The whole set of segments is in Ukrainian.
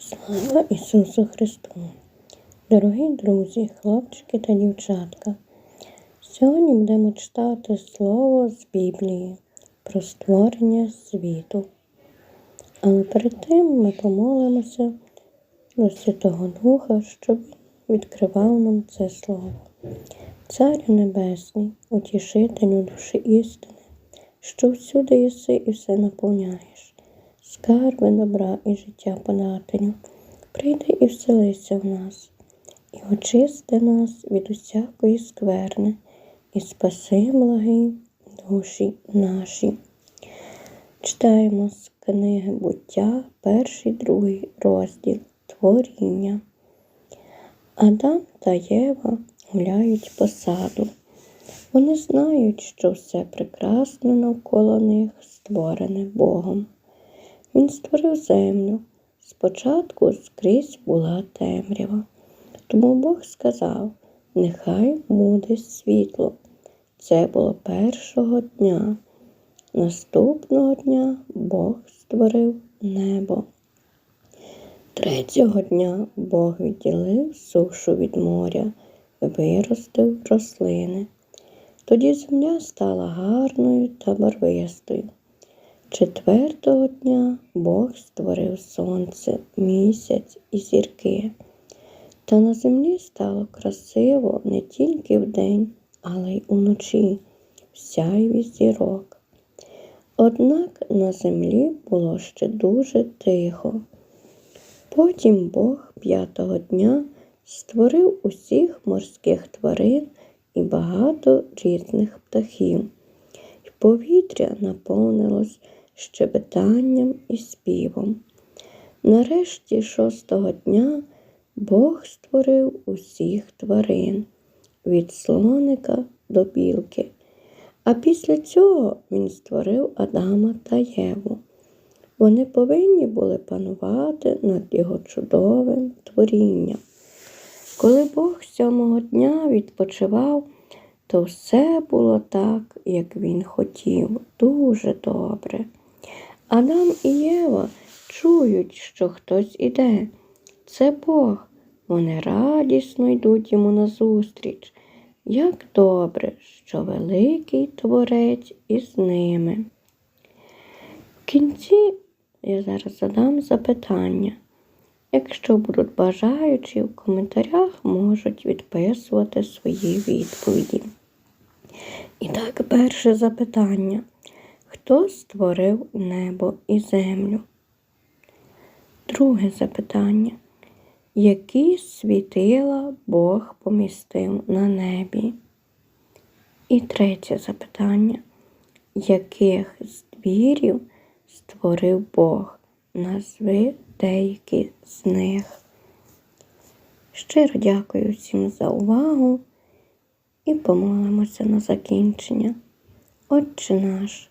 Слава Ісусу Христу! Дорогі друзі, хлопчики та дівчатка! Сьогодні будемо читати слово з Біблії про створення світу. Але перед тим ми помолимося до Святого Духа, щоб відкривав нам це слово. Царю Небесний, утішителю душі істини, що всюди єси і все наповняєш, скарби добра і життя подателю, прийди і вселися в нас, і очисти нас від усякої скверни, і спаси благий душі наші. Читаємо з книги буття, перший, другий розділ Творіння. Адам та Єва гуляють по саду. Вони знають, що все прекрасне навколо них створене Богом. Він створив землю. Спочатку скрізь була темрява. Тому Бог сказав: Нехай буде світло. Це було першого дня. Наступного дня Бог створив небо. Третього дня Бог відділив сушу від моря, виростив рослини. Тоді земля стала гарною та барвистою. Четвертого дня Бог створив сонце, місяць і зірки. Та на землі стало красиво не тільки вдень, але й уночі, в сяйві зірок. Однак на землі було ще дуже тихо. Потім Бог п'ятого дня створив усіх морських тварин і багато різних птахів. І повітря наповнилось щебетанням і співом. Нарешті шостого дня Бог створив усіх тварин від слоника до білки. А після цього він створив Адама та Єву. Вони повинні були панувати над його чудовим творінням. Коли Бог сьомого дня відпочивав, то все було так, як він хотів, дуже добре. Адам і Єва чують, що хтось іде. Це Бог. Вони радісно йдуть йому назустріч. Як добре, що великий творець із ними. В кінці я зараз задам запитання. Якщо будуть бажаючі, в коментарях можуть відписувати свої відповіді. І так, перше запитання. Хто створив небо і землю? Друге запитання. Які світила Бог помістив на небі? І третє запитання. Яких звірів створив Бог? Назви деякі з них. Щиро дякую всім за увагу і помолимося на закінчення. Отче наш,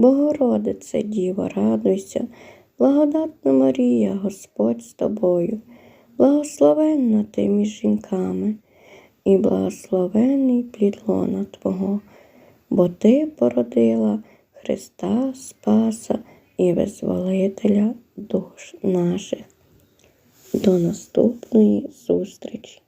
Богородице, Діво, радуйся, благодатна Марія, Господь з тобою, благословенна ти між жінками, і благословений плід лона Твого, бо Ти породила Христа Спаса і Визволителя душ наших. До наступної зустрічі!